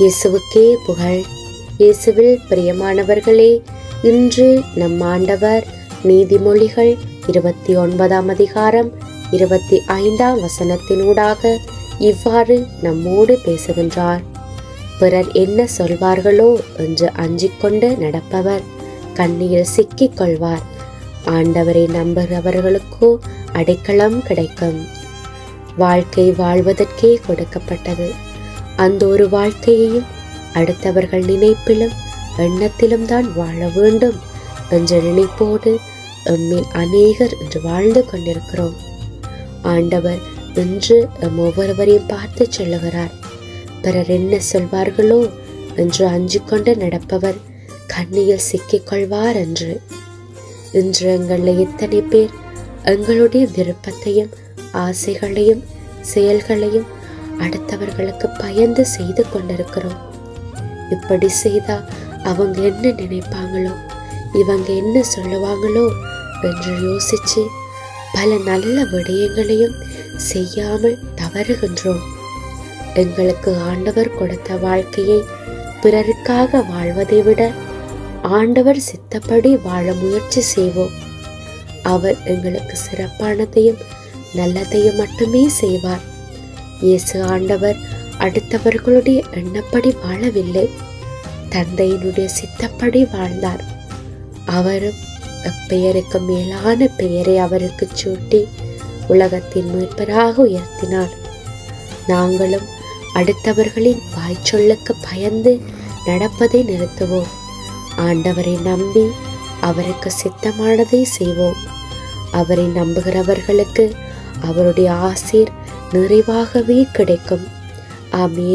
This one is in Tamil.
இயேசுவுக்கே புகழ். இயேசுவில் பிரியமானவர்களே இன்று நம் ஆண்டவர் நீதிமொழிகள் இருபத்தி ஒன்பதாம் அதிகாரம் இருபத்தி ஐந்தாம் வசனத்தினூடாக இவ்வாறு நம்மோடு பேசுகின்றார். பிறர் என்ன சொல்வார்களோ என்று அஞ்சிக்கொண்டு நடப்பவர் கண்ணியில் சிக்கிக் கொள்வார். ஆண்டவரை நம்புகிறவர்களுக்கோ அடைக்கலம் கிடைக்கும். வாழ்க்கை வாழ்வதற்கே கொடுக்கப்பட்டது. அந்த ஒரு வாழ்க்கையையும் அடுத்தவர்கள் நினைப்பிலும் எண்ணத்திலும் தான் வாழ வேண்டும் என்ற நினைப்போடு எம்மில் அநேகர் என்று வாழ்ந்து கொண்டிருக்கிறோம். ஆண்டவர் என்று எம் ஒவ்வொருவரையும் பார்த்து சொல்லுகிறார் பிறர் என்ன சொல்வார்களோ? என்று அஞ்சிக்கொண்டு நடப்பவர் கண்ணியில் சிக்கிக் கொள்வார் என்று. இன்று எங்களில் எத்தனை பேர் எங்களுடைய விருப்பத்தையும் ஆசைகளையும் செயல்களையும் அடுத்தவர்களுக்கு பயந்து செய்து கொண்டிருக்கிறோம். இப்படி செய்தா அவங்க என்ன நினைப்பாங்களோ இவங்க என்ன சொல்லுவாங்களோ என்று யோசிச்சு பல நல்ல விடயங்களையும் செய்யாமல் தவறுகின்றோம். எங்களுக்கு ஆண்டவர் கொடுத்த வாழ்க்கையை பிறருக்காக வாழ்வதை விட ஆண்டவர் சித்தப்படி வாழ முயற்சி செய்வோம். அவர் எங்களுக்கு சிறப்பானதையும் நல்லதையும் மட்டுமே செய்வார். இயேசு ஆண்டவர் அடுத்தவர்களுடைய எண்ணப்படி வாழவில்லை. தந்தையினுடைய சித்தப்படி வாழ்ந்தார். அவரும் அப்பெயருக்கு மேலான பெயரை அவருக்கு சூட்டி உலகத்தின் மீட்பராக உயர்த்தினார். நாங்களும் அடுத்தவர்களின் வாய்ச்சொல்லுக்கு பயந்து நடப்பதை நிறுத்துவோம். ஆண்டவரை நம்பி அவருக்கு சித்தமானதை செய்வோம். அவரை நம்புகிறவர்களுக்கு அவருடைய ஆசீர் நிறைவாகவே கிடைக்கும். ஆமே